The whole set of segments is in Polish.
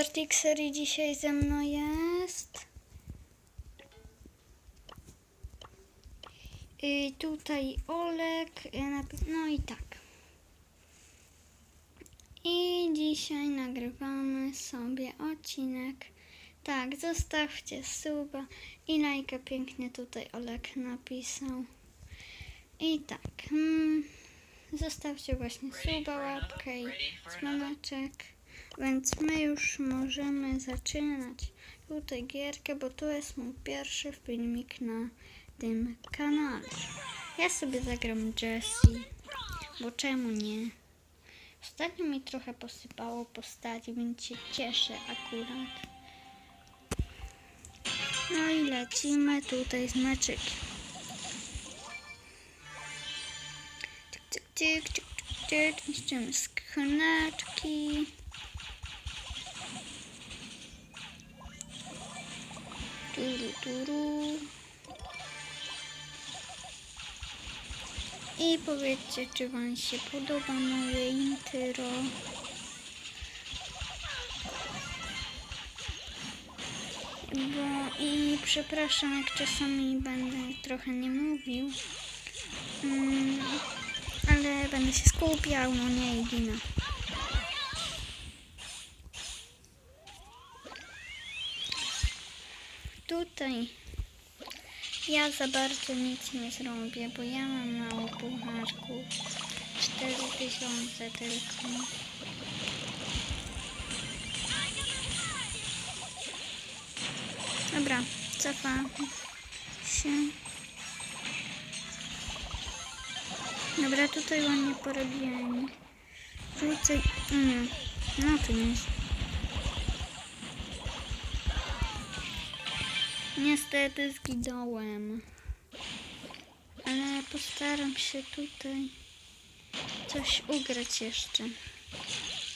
Ambertix serii dzisiaj ze mną jest. I tutaj Olek, no i tak. I dzisiaj nagrywamy sobie odcinek. Tak, zostawcie suba i lajka pięknie tutaj Olek napisał. I tak, mm, zostawcie właśnie suba, łapkę i dzwoneczek. Więc my już możemy zaczynać tutaj gierkę, bo to jest mój pierwszy filmik na tym kanale. Ja sobie zagram Jessie, bo czemu nie? Ostatnio mi trochę posypało postaci, więc się cieszę akurat. No i lecimy tutaj z meczykiem. Tyk, tyk, tyk, tyk, tyk. Niszczymy skrzyneczki. Powiedzcie, czy Wam się podoba moje intro. Bo i przepraszam, jak czasami będę trochę nie mówił. Mm, ale będę się skupiał, no nie i. Tutaj ja za bardzo nic nie zrobię, bo ja mam mało pucharków. 4000 tylko. Dobra, cofam się. Dobra, tutaj ładnie porobiłem. Rzucaj. Nie. No to nie jest. Niestety zginąłem. Ale postaram się tutaj coś ugrać jeszcze.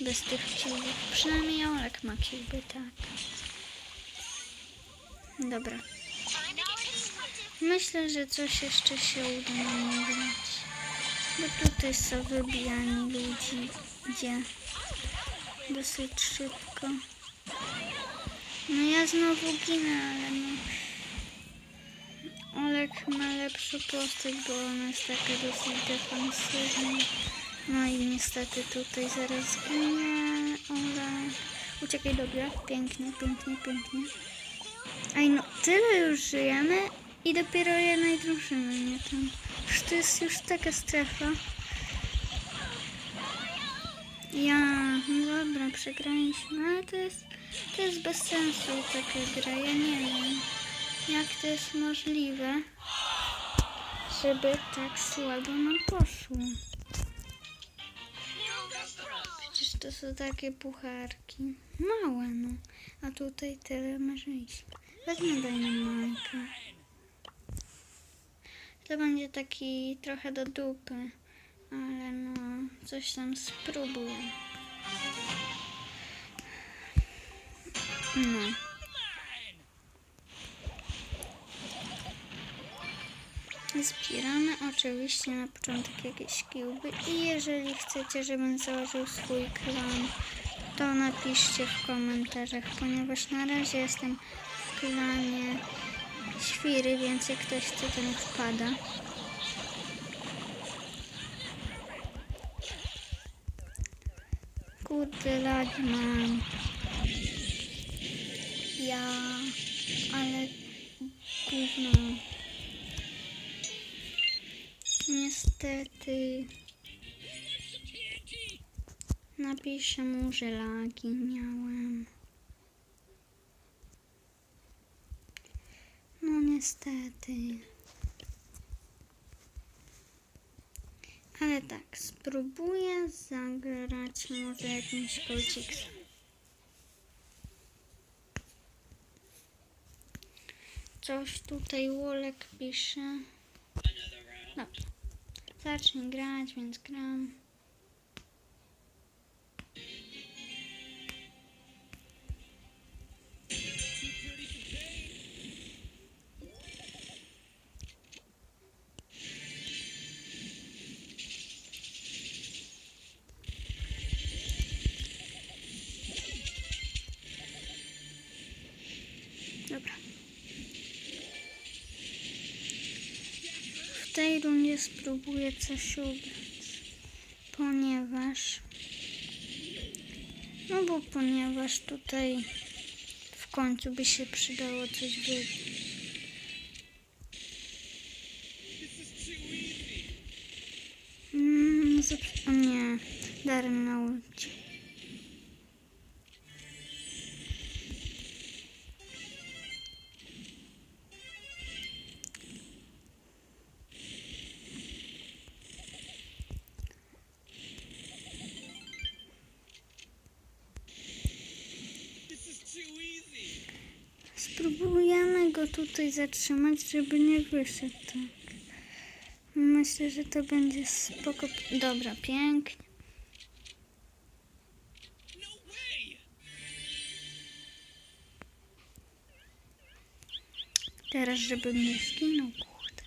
Bez tych ciuchów. Przynajmniej Olek ma ciuchy, tak. Dobra. Myślę, że coś jeszcze się uda nam. Bo tutaj są wybijani ludzi. Gdzie? Dosyć szybko. No ja znowu ginę, ale no. Olek ma lepszą postać, bo ona jest taka dosyć defensywna. No i niestety tutaj zaraz ginie. Olek. Uciekaj, dobra. Pięknie, pięknie, pięknie. Ej, no tyle już żyjemy i dopiero jednej drużyny nie tam. Już to jest już taka strefa. Ja, no dobra, przegraliśmy, ale to jest, to jest bez sensu taka gra, ja nie wiem, jak to jest możliwe, żeby tak słabo nam poszło. Przecież to są takie pucharki, małe no, a tutaj tyle marzyliśmy. Wezmę dynamajkę. To będzie taki trochę do dupy, ale no, coś tam spróbuję. No. Zbieramy oczywiście na początek jakieś kiłby i jeżeli chcecie, żebym założył swój klan, to napiszcie w komentarzach, ponieważ na razie jestem w klanie świry, więc jak ktoś chce, to niech wpada. Kurde, lagi mam. Ja, ale gówno. Niestety. Napiszę mu, że lagi miałem. No niestety. Ale tak, spróbuję zagrać może jakimś kolciksem. Coś tutaj Wolek pisze. Dobrze. Zacznij grać, więc gram. W tej rundzie spróbuję coś ubrać, ponieważ, no bo ponieważ tutaj w końcu by się przydało coś wybrać. Mm, o nie, Darem na ulcie. Tutaj zatrzymać, żeby nie wyszedł. Myślę, że to będzie spoko. Dobra, pięknie. Teraz, żebym nie zginął, kurde.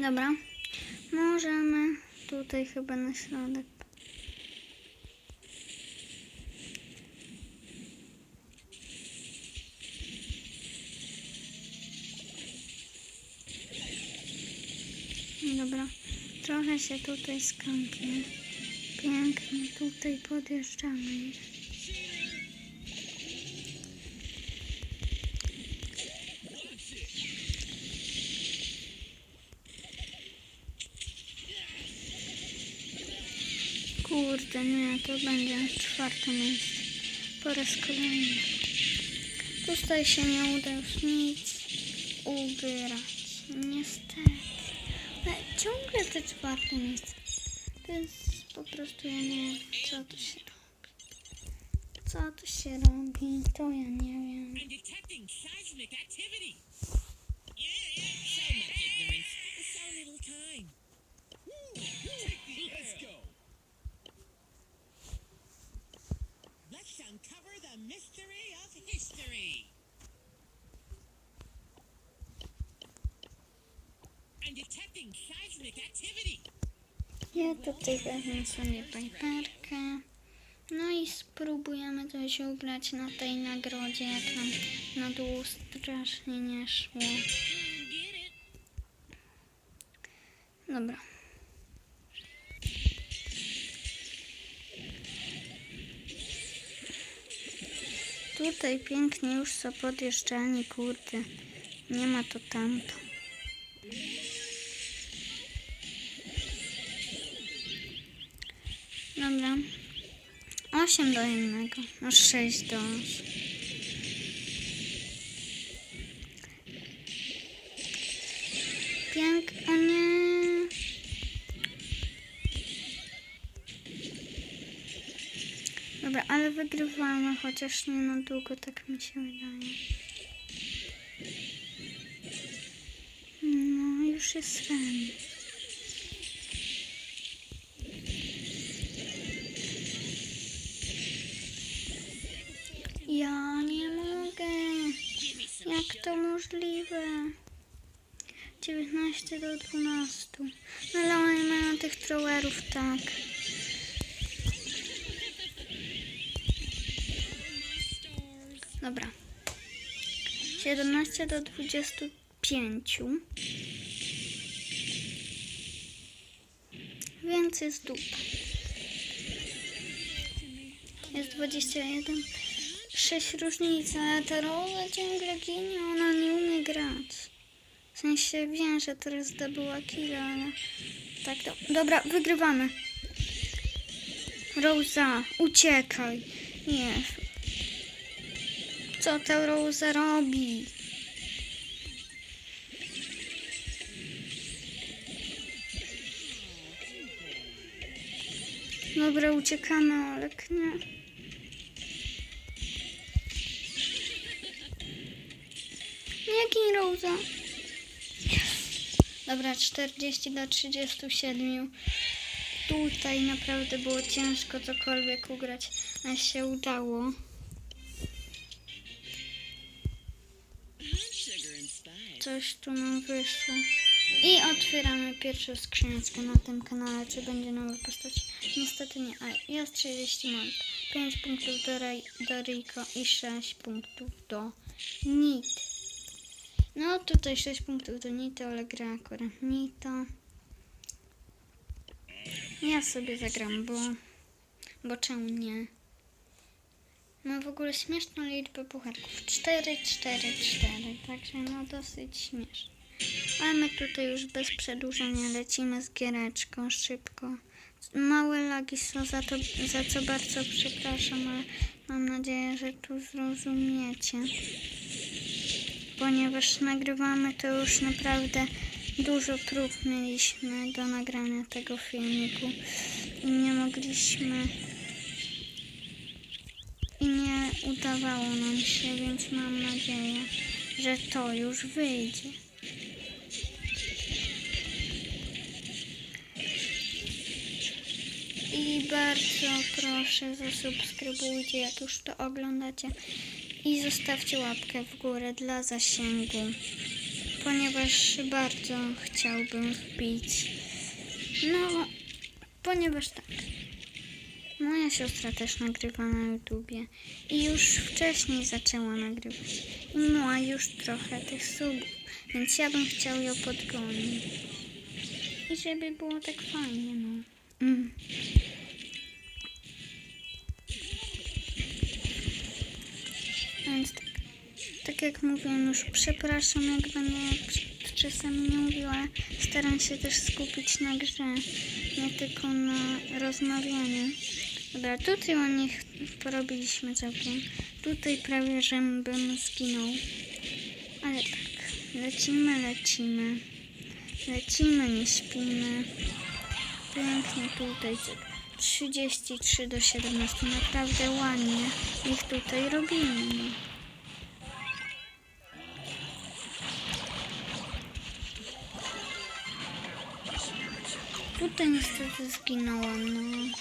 Dobra, możemy tutaj chyba na środek. Się tutaj skąpię. Pięknie tutaj podjeżdżamy. Kurde, nie, to będzie czwarte miejsce. Po raz kolejny. Tutaj się nie uda już nic ubierać. Niestety. Ciągle te czwarte miejsce. To jest po prostu, ja nie wiem, co tu się robi. Co tu się robi, to ja nie wiem. Uncover the mystery of history. Seismic activity. Ja tutaj wezmę sobie pajperkę. No i spróbujemy coś ubrać na tej nagrodzie, jak nam na dół strasznie nie szło. Dobra. Tutaj pięknie już są podjeżdżani, kurde. Nie ma to tamto. Dobra. 8 do 1. No 6 do 8. Pięk... Dobra, ale wygrywamy, chociaż nie na długo, tak mi się wydaje. No, już jest remis. Ja nie mogę. Jak to możliwe? 19 do 12. No ale oni mają tych trowerów, tak. Dobra. 17 do 25. Więc jest dupa. Jest 21. 6 różnic, ale ta rola ciągle ginie, ona nie umie grać. W sensie wiem, że teraz zdobyła killa, ale... Tak, do... dobra, wygrywamy. Rosa, uciekaj. Nie. Co ta Rosa robi? Dobra, uciekamy, ale nie. Gin Rosa. Dobra, 40 do 37. Tutaj naprawdę było ciężko cokolwiek ugrać, a się udało. Coś tu nam wyszło. I otwieramy pierwszą skrzyneczkę na tym kanale, czy będzie nowa postać. Niestety nie, ale jest 30 monk. 5 punktów do, Ray, do Rico i 6 punktów do Nit. No tutaj 6 punktów do Nito, ale gra akurat Nito. Ja sobie zagram, bo... Bo czemu nie? Ma w ogóle śmieszną liczbę pucharków. 4, 4, 4. Także no dosyć śmieszne. Ale my tutaj już bez przedłużenia lecimy z giereczką szybko. Małe lagi są za to, za co bardzo przepraszam, ale mam nadzieję, że tu zrozumiecie. Ponieważ nagrywamy to już naprawdę dużo prób mieliśmy do nagrania tego filmiku i nie mogliśmy i nie udawało nam się, więc mam nadzieję, że to już wyjdzie. I bardzo proszę, zasubskrybujcie, jak już to oglądacie. I zostawcie łapkę w górę dla zasięgu, ponieważ bardzo chciałbym wbić. No, ponieważ tak. Moja siostra też nagrywa na YouTubie i już wcześniej zaczęła nagrywać. I ma już trochę tych subów, więc ja bym chciał ją podgonić. I żeby było tak fajnie, no. Mm. Więc tak, tak jak mówiłem już, przepraszam, jak będę c- czasami nie mówiła, staram się też skupić na grze, nie tylko na rozmawianiu. Dobra, tutaj ładnie ch- porobiliśmy całkiem. Tutaj prawie, że bym zginął. Ale tak, lecimy, lecimy. Lecimy, nie śpimy. Pięknie tutaj. cyk. 33 do 17. Naprawdę ładnie ich tutaj robimy. Tutaj niestety zginąłem. No.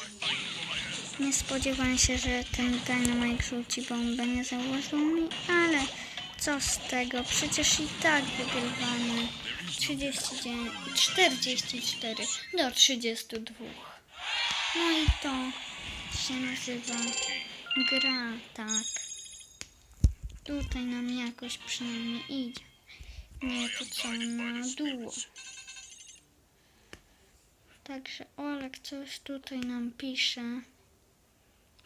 Nie spodziewałem się, że ten Dynamite rzuci bombę, nie założył mi, ale co z tego? Przecież i tak wygrywamy 39, 44 do 32. No i to się nazywa gra, tak. Tutaj nam jakoś przynajmniej idzie. Nie to co na duo. Także Olek coś tutaj nam pisze.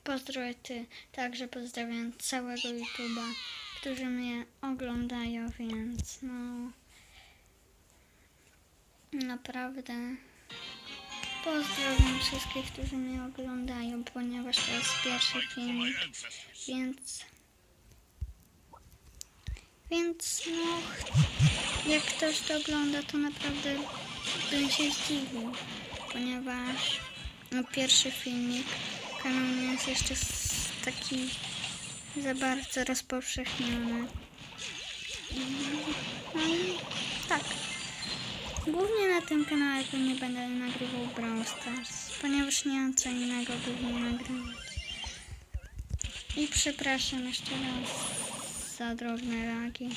Pozdrowie ty. Także pozdrawiam całego YouTube'a, którzy mnie oglądają, więc no naprawdę pozdrawiam wszystkich, którzy mnie oglądają, ponieważ to jest pierwszy filmik, więc więc no jak ktoś to ogląda, to naprawdę bym się zdziwił, ponieważ no, pierwszy filmik kanał nie jest jeszcze taki za bardzo rozpowszechniony. No i tak. Głównie na tym kanale nie będę nagrywał Brawl Stars, ponieważ nie mam co innego głównie nagrywać. I przepraszam jeszcze raz za drobne lagi.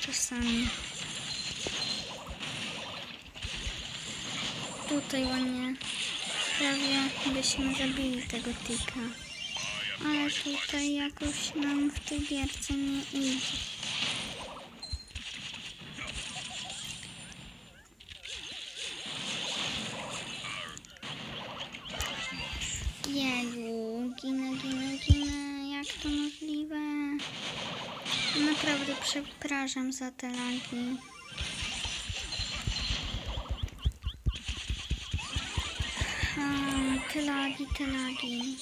Czasami. Tutaj ładnie prawie byśmy zabili tego tika. Ale tutaj jakoś nam w tej gierce nie idzie. Ginę, ginę, ginę. Jak to możliwe? Naprawdę przepraszam za te lagi. A, te lagi, te lagi.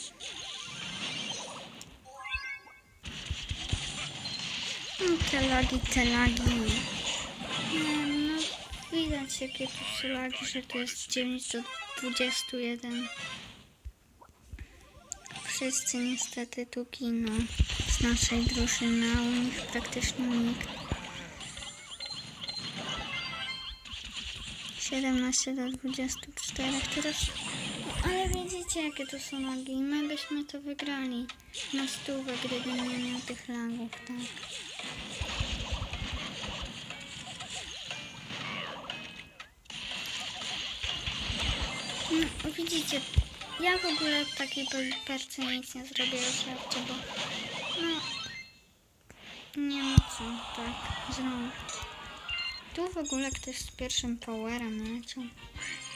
No, te lagi, te lagi. Nie, no, widać jakie tu są lagi, że to jest 9 do 21. Wszyscy niestety tu giną z naszej drużyny, a u nich praktycznie nikt. 17 do 24 teraz. Ale widzicie jakie to są lagi. My byśmy to wygrali na stówę, gdybym nie miał tych lagów, tak. No, widzicie, ja w ogóle w takiej perce nic nie zrobię już bo no nie ma co tak zrobić. Tu w ogóle ktoś z pierwszym powerem leciał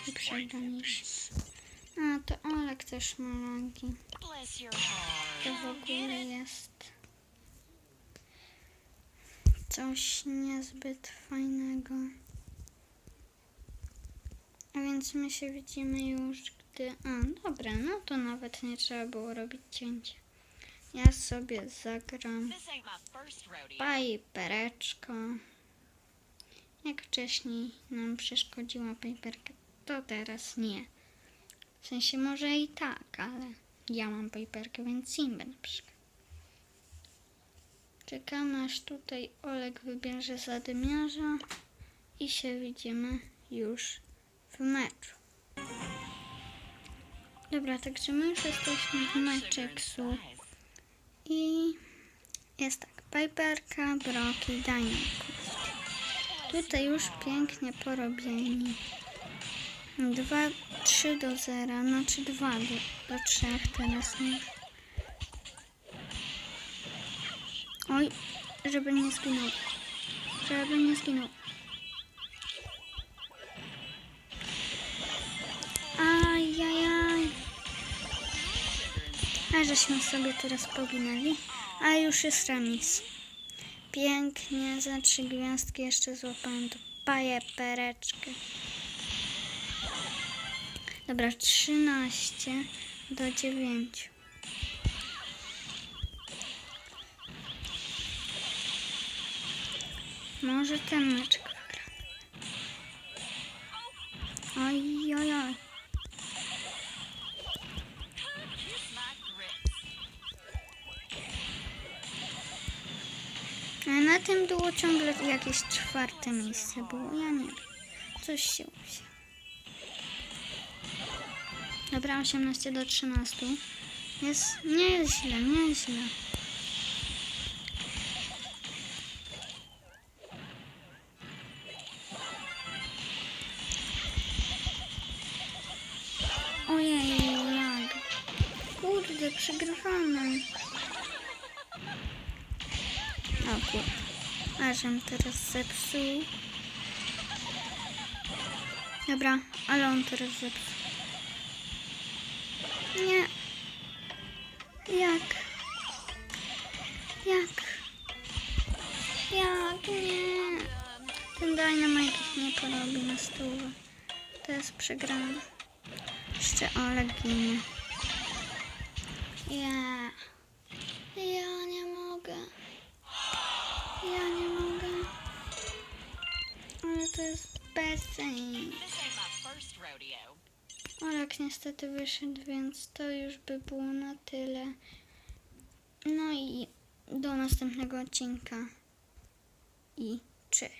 i przegranisz. A, to Olek też ma heart. To w ogóle jest coś niezbyt fajnego. A więc my się widzimy już, gdy... A, dobra, no to nawet nie trzeba było robić cięcia. Ja sobie zagram. Pajpereczko. Jak wcześniej nam przeszkodziła pajperka, to teraz nie. W sensie może i tak, ale ja mam pajperkę, więc im będę przeszkadzać. Czekamy aż tutaj Olek wybierze zadymiarza i się widzimy już w meczu. Dobra, także my już jesteśmy w meczeksu i jest tak, Piperka, Brock i Dynamite. Tutaj już pięknie porobieni. 2, 3 do 0, znaczy 2 do, do 3 teraz już. Oj, żeby nie zginął. Żeby nie zginął. Żeśmy sobie teraz poginęli. A już jest remis. Pięknie, za trzy gwiazdki jeszcze złapałem tu paję pereczkę. Dobra, 13 do 9. Może ten meczek wygra. Oj, oj, oj. Na tym było ciągle jakieś czwarte miejsce było. Ja nie wiem. Coś się usie. Dobra, 18 do 13. Jest, nie jest źle, nie jest źle. Ojej, jak. Kurde, przegrywamy. Kurde. Ażem teraz zepsuł. Dobra, ale on teraz zepsuł. Nie. Jak? Jak? Jak? Nie. Ten dynamite nie porobi na stówę. To jest przegrane. Jeszcze Oleg ginie. Ja. Olek niestety wyszedł, więc to już by było na tyle. No i do następnego odcinka. I cześć.